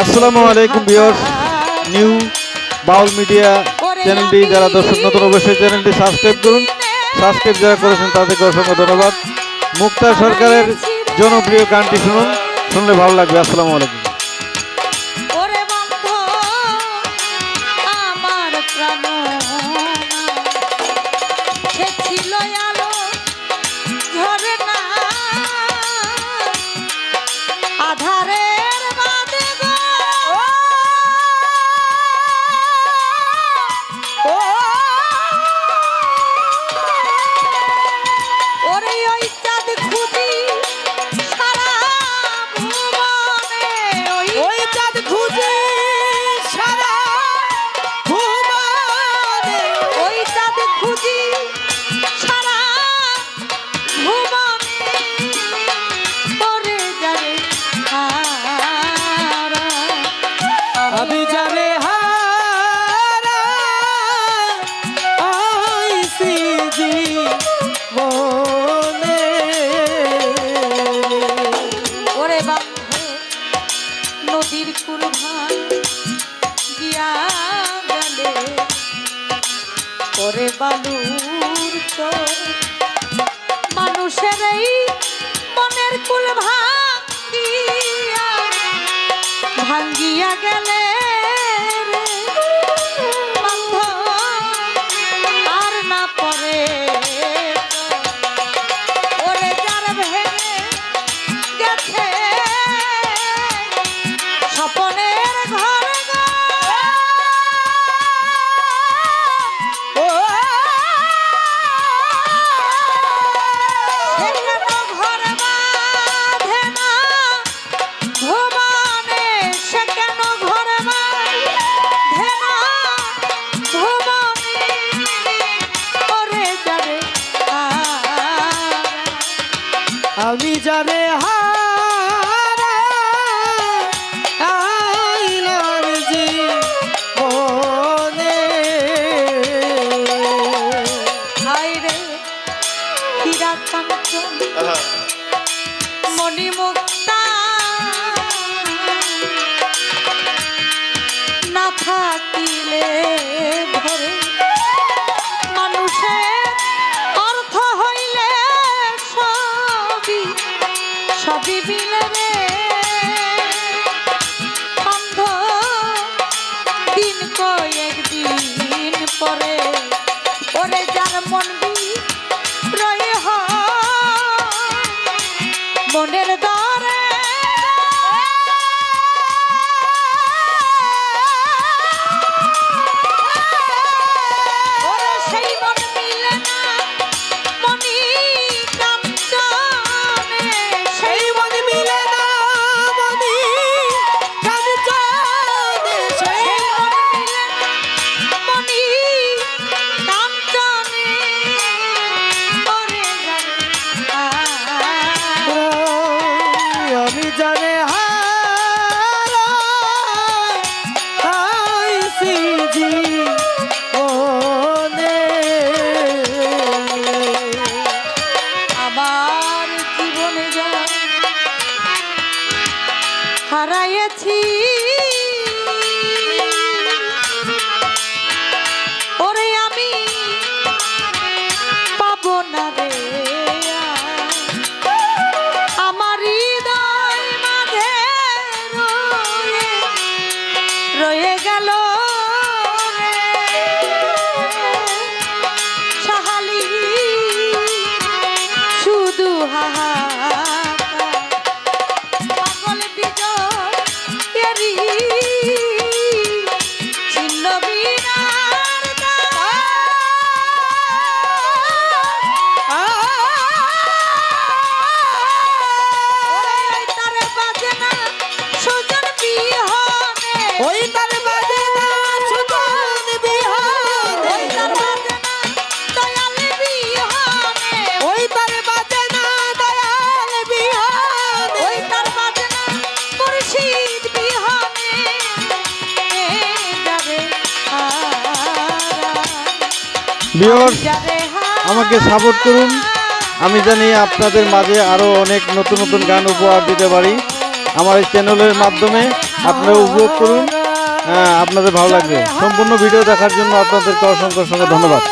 আসসালামু আলাইকুম, viewers. New বাউল media চ্যানেলটি যারা দর্শক নতুন, অবশ্যই চ্যানেলটি সাবস্ক্রাইব করুন। সাবস্ক্রাইব যারা করেছেন তাদেরকে অসংখ্য ধন্যবাদ। মুক্তা সরকারের জনপ্রিয় গানটি শুনুন। শুনলে ভালো লাগবে। আসসালামু আলাইকুম। ওরে বালুর চর। মানুষের এই মনের কুল ভাঙ্গিয়া ভাঙ্গিয়া গেলে হীরা মনি মণিমুক্তা হারাইছি ভিউয়ার্স আমাকে সাপোর্ট করুন। আমি জানি আপনাদের মাঝে আরও অনেক নতুন নতুন গান উপহার দিতে পারি। আমার এই চ্যানেলের মাধ্যমে আপনারা উপভোগ করুন। হ্যাঁ আপনাদের ভালো লাগবে। সম্পূর্ণ ভিডিও দেখার জন্য আপনাদেরকে অসংখ্য অসংখ্য ধন্যবাদ।